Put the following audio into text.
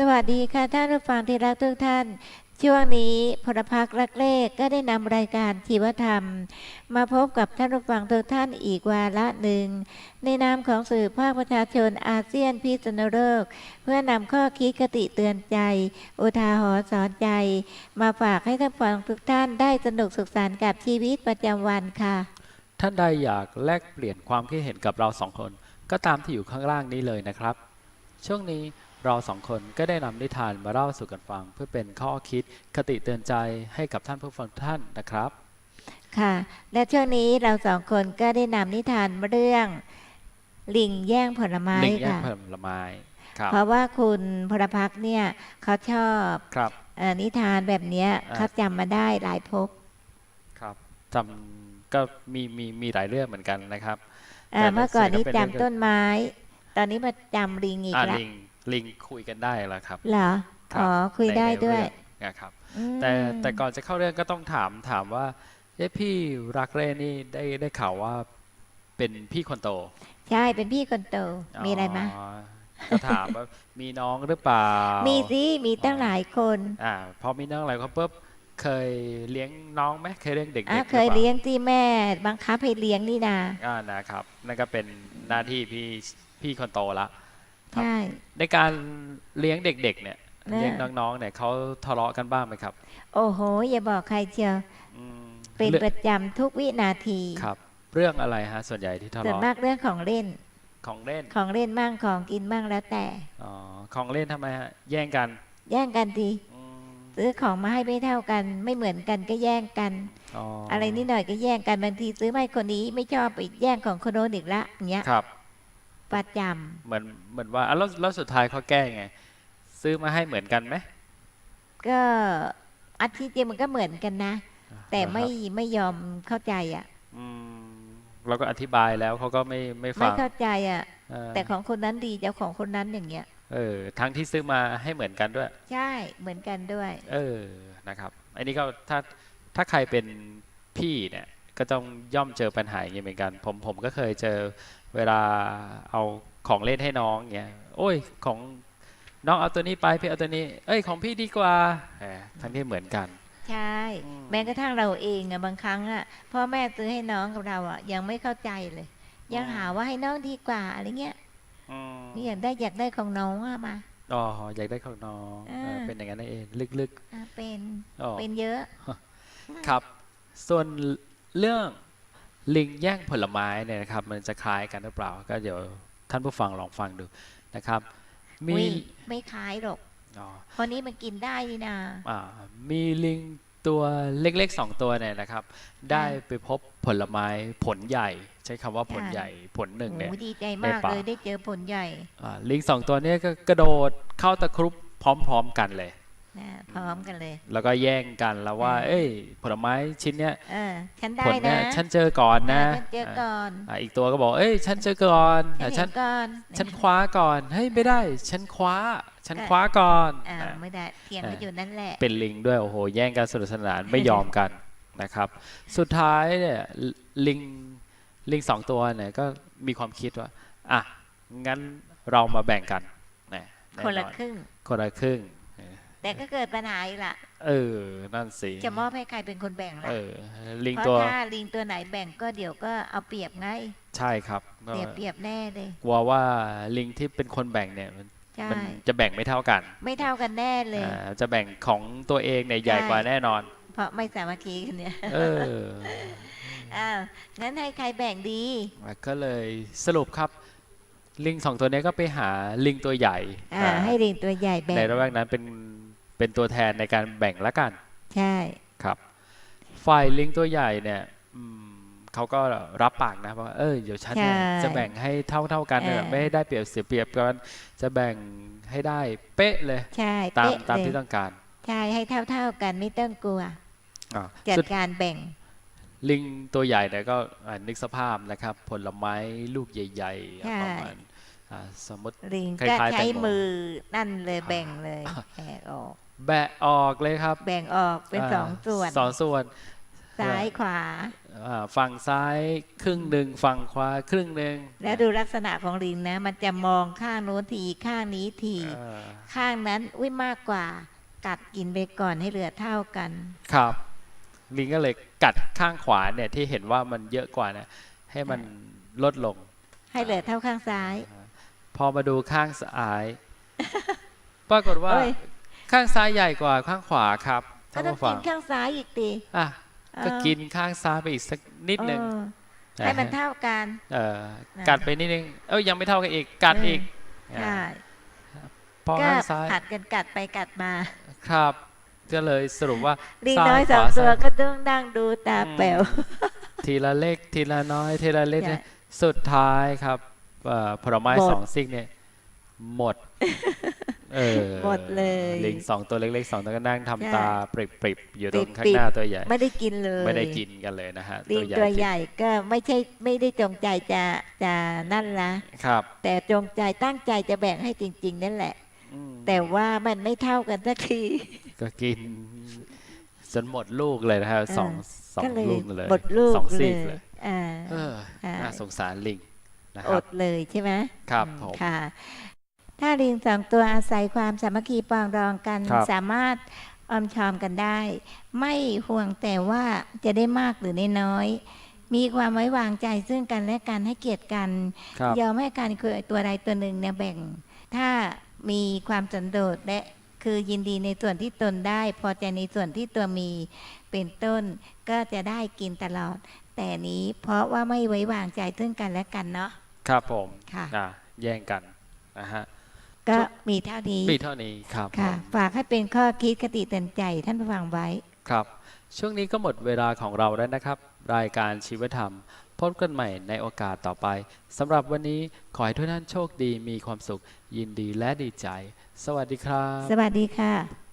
สวัสดีค่ะท่านผู้ฟังที่รักทุกท่าน ช่วงนี้พลพักรักเลขก็ได้นำรายการชีวธรรม มาพบกับท่านผู้ฟังทุกท่านอีกวาระหนึ่ง ในนามของสื่อภาคประชาชนอาเซียนพิษณุโลกเพื่อนำข้อคิดคติเตือนใจ อุทาหรณ์สอนใจ มาฝากให้ท่านผู้ฟังทุกท่านได้สนุกสุขสันต์กับชีวิตประจำวันค่ะ ท่านใดอยากแลกเปลี่ยนความคิดเห็นกับเราสองคน ก็ตามที่อยู่ข้างล่างนี้เลยนะครับ ช่วงนี้ เราสองคนก็ได้นำนิทานมาเล่าสู่กันฟัง เพื่อเป็นข้อคิดคติเตือนใจให้กับท่านผู้ฟังทุกท่านนะครับ ค่ะ และช่วงนี้เราสองคนก็ได้นำนิทานเรื่อง ลิงแย่งผลไม้ลิงแย่งค่ะ ผลไม้ครับ เพราะว่าคุณพลพักษ์เนี่ยเขาชอบครับ เออนิทานแบบเนี้ยอ่า เขาจำมาได้หลายภพครับจำก็มีมีมีหลายเรื่องเหมือนกันนะครับเอ่อแต่เมื่อก่อนนี้หนังสือก็เป็นจำต้นไม้ ตอนนี้มาจำลิงอีกอ่าแล้วลิง ลิงคุยกันได้แล้วครับเหรอครับอ๋อคุยในได้ในด้วยเรื่องนะครับอืมแต่แต่ก่อนจะเข้าเรื่องก็ต้องถามถามว่าเอ๊ะพี่รักเร่นี่ได้ได้ข่าวว่าเป็นพี่คนโต ใช่เป็นพี่คนโตมีอะไรไหมก็ถามว่ามีน้องหรือเปล่า มีสิมีตั้งหลายคนอ่าพอมีน้องอะไรก็ปุ๊บเคยเลี้ยงน้องไหมเคยเลี้ยงเด็กๆอะหรือปเคยเลี้ยงที่แม่บังคับให้เลี้ยงนี่นาอ่านะครับนั่นก็เป็นหน้าที่พี่พี่คนโตละ ครับ ใช่ ในการเลี้ยงเด็กๆเนี่ยน่ะเลี้ยงน้องๆเนี่ยเขาทะเลาะกันบ้างไหมครับโอ้โห อย่าบอกใครเชียวอืมเป็นเรื่องประจำทุกวินาทีครับ เรื่องอะไรฮะส่วนใหญ่ที่ทะส่วนเลาะมากเรื่องของเล่นของเล่นของเล่นมั่งของกินมั่งแล้วแต่ อ๋อของเล่นทำไมฮะแย่งกันแย่งกันดีอืมซื้อของมาให้ไม่เท่ากัน ไม่เหมือนกันก็แย่งกันอ๋อออะไรนิดหน่อยก็แย่งกันบางทีซื้อมาให้คนนี้ไม่ชอบไปแย่งของคนโน้นอีกละอย่างเงี้ย ครับ ประจเหมือนเหมือนว่าอะแล้วแล้วสุดท้ายเขาแก้ไง ซื้อมาให้เหมือนกันไหมำก็อันที่จริงมันก็เหมือนกันนะ แต่ไม่เหรอครับไม่ยอมเข้าใจอะ อืมเราก็อธิบายแล้วเขาก็ไม่ไม่ไม่ฟังเข้าใจอะ เออแต่ของคนนั้นดีเจ้าของคนนั้นอย่างเงี้ย เออทั้งที่ซื้อมาให้เหมือนกันด้วย ใช่เหมือนกันด้วย เออ นะครับ อันนี้ก็ถ้าถ้าใครเป็นพี่เนี่ย ก็ต้องย่อมเจอปัญหาอย่างนี้เหมือนกัน ผมผมก็เคยเจอเวลาเอาของเล่นให้น้องเงี้ยโอ้ยของน้องเอาตัวนี้ไปพี่เอาตัวนี้ เอ้ยของพี่ดีกว่าแหมทั้งที่เหมือนกันใช่อืมแม้กระทั่งเราเองอะบางครั้งอะพ่อแม่ซื้อให้น้องกับเราอะยังไม่เข้าใจเลย ยังหาว่าให้น้องดีกว่าอะไรเงี้ยอืมนี่อยากได้อยากได้ของน้องอะมาอ๋ออยากได้ของน้องอ่าเออเป็นอย่างนั้นเองลึกอะเป็นๆอ๋อเป็นเยอะ ครับ ส่วน เรื่องลิงแย่งผลไม้เนี่ยนะครับมันจะคล้ายกันหรือเปล่า ก็เดี๋ยวท่านผู้ฟังลองฟังดูนะครับมีอุ๊ยไม่ขายหรอกอ๋อเพราะนี้มันกินได้นี่นา อ่ามีลิงตัวเล็กๆสองตัวเนี่ยนะครับ ได้ไปพบผลไม้ผลใหญ่ ใช้คำว่าผลใหญ่ผลหนึ่งเนี่ย โอ้ดีใจมากในป่า เลยได้เจอผลใหญ่ อ่าลิงสองตัวเนี้ก็กระโดดเข้าตะครุบพร้อม ๆ กันเลย นะพร้อมกันเลย แล้วก็แย่งกันแล้วว่าอ่า เอ้ย ผลไม้ชิ้นเนี้ยเออฉันได้ผลเนี้นะยฉันเจอก่อนนะอ่าฉันเจอก่อนอ่าอีกตัวก็บอก เอ้ย ฉันเจอก่อนฉัอ่านเห็ฉันนก่อนฉันคว้าก่อนเฮ้ยไม่ได้ ฉันคว้า ฉันก็คว้าก่อนอ่าอ่าไม่ได้เถียงกันอ่าอยู่นั่นแหละ เป็นลิงด้วยโอ้โหแย่งกันสนุกสนานไม่ยอมกันนะครับ สุดท้ายเนี่ยลิงลิงสองตัวเนี่ยก็มีความคิดว่าอะงั้นเรามาแบ่งกันนะแคนละอครึ่งคนละครึ่ง แต่ก็เกิดปัญหาอีกละเออ นั่นสิจะมอบให้ใครเป็นคนแบ่งล่ะเออ ลิงเพตัว ราะถ้าลิงตัวไหนแบ่งก็เดี๋ยวก็เอาเปรียบไงใช่ครับก็เสียเปรียบแน่เลย กลัวว่าลิงที่เป็นคนแบ่งเนี่ยมันใช่ มันจะแบ่งไม่เท่ากันไม่เท่ากันแน่เลย อ่าจะแบ่งของตัวเองเนี่ยใหญ่กว่าแน่นอน เพราะไม่สามัคคีกันเนี่ยเออ อ้าวงั้นให้ใครแบ่งดี ก็เลยสรุปครับ ลิงสองตัวเนี้ก็ไปหาลิงตัวใหญ่อ่า อ่าให้ลิงตัวใหญ่แบ่ง ในระหว่างนั้นเป็น เป็นตัวแทนในการแบ่งละกัน ใช่ครับ ฝ่ายลิงตัวใหญ่เนี่ยอืมเขาก็รับปากนะว่าเออเดี๋ยวฉันเนี่ยใช่จะแบ่งให้เท่าเท่าๆกันเนี่ยเออไม่ให้ได้เปรียบเสียเปรียบกันจะแบ่งให้ได้เป๊ะเลยใช่ตามเป๊ะตามเลยที่ต้องการใช่ให้เท่าเท่าๆกันไม่ต้องกลัวอ่าจัดสุดการแบ่งลิงตัวใหญ่เนี่ยก็อ่านึกสภาพนะครับ ผลไม้ลูกใหญ่ใช่ๆประมาณอ่าสมมติลิงคก็ล้ายๆใช้แตงโมมือนั่นเลยแบ่งเลยแบ่งออก แบะออกเลยครับ แบ่งออกเป็นาสองส่วน สองส่วน ซ้ายขวาออ่าฝั่งซ้ายครึ่งหนึ่งฝั่งขวาครึ่งหนึ่งแล้วดูลักษณะของลิงนะ มันจะมองข้างโน้นทีข้างนี้ทีเออข้างนั้นอุ้ยมากกว่า กัดกินไปก่อนให้เหลือเท่ากัน ครับ ลิงก็เลยกัดข้างขวาเนี่ยที่เห็นว่ามันเยอะกว่าเนี่ยให้มันลดลง ให้เหลือเท่าข้างซ้าย พอมาดูข้างซ้าย ปรากฏว่าเอ้ย ข้างซ้ายใหญ่กว่าข้างขวาครับก็ท่านต้องผู้ฟักิงนข้างซ้ายอีกตีอะก็กินข้างซ้ายไปอีกสักนิดหนึ่งให้มันเท่ากันเออนะกัดไปนิดนึงเอ้ยยังไม่เท่ากันอีกกัดเอออีอีกใช่พอก็ข้างซ้ายผัดกันกัดไปกัดมา ครับก็เลยสรุปว่าลิงซ้าน้อยขสองวาตัวซ้ายก็ต้องนั่งดูตาแป๋วทีละเล็กทีละน้อย ทีละเล็กใช่เนี่ยสุดท้ายครับเอ่อผลไม้หมดสองซิกเนี่ยหมด เออหมดเลยลิงสองตัวเล็กๆสองตัวก็นั่งใช่ทำตาปริบๆอยู่ตรงข้างปริบๆหน้าตัวใหญ่ ไม่ได้กินเลย ไม่ได้กินกันเลยนะฮะลิงตัวใหญ่ตัวจริงใหญ่ก็ไม่ใช่ไม่ได้จงใจจะจะนั่นละครับ แต่จงใจตั้งใจจะแบ่งให้จริง ๆ นั่นแหละอืมแต่ว่ามันไม่เท่ากันสักทีก็กินจนหมดลูกเลยนะฮะเออสองสองก็เลยลูกเลยหมดลูกสองเลซีกยเลยอ่าเออใช่น่าสงสารลิงนะคอรับดเลยใช่ไหมครับอืมผมค่ะ ถ้าลิงสองตัวอาศัยความสามัคคีปรองดองกัน ครับสามารถออมชอมกันได้ ไม่ห่วงแต่ว่าจะได้มากหรือได้น้อย มีความไว้วางใจซึ่งกันและกันให้เกียรติกันครับ ยอมให้การคือตัวใดตัวหนึ่งเนี่ยแบ่ง ถ้ามีความสันโดษและคือยินดีในส่วนที่ตนได้ พอใจในส่วนที่ตัวมีเป็นต้น ก็จะได้กินตลอด แต่นี้เพราะว่าไม่ไว้วางใจซึ่งกันและกันเนาะครับผมค่ะอะแย่งกันนะฮะ ก็มีเท่านี้มีเท่านี้ครับค่ะผมฝากให้เป็นข้อคิดคติเตือนใจท่านผู้ฟังไว้ครับ ช่วงนี้ก็หมดเวลาของเราแล้วนะครับ รายการชีวธรรม พบกันใหม่ในโอกาสต่อไปสำหรับวันนี้ขอให้ทุกท่านโชคดีมีความสุข ยินดีและดีใจ สวัสดีครับ สวัสดีค่ะ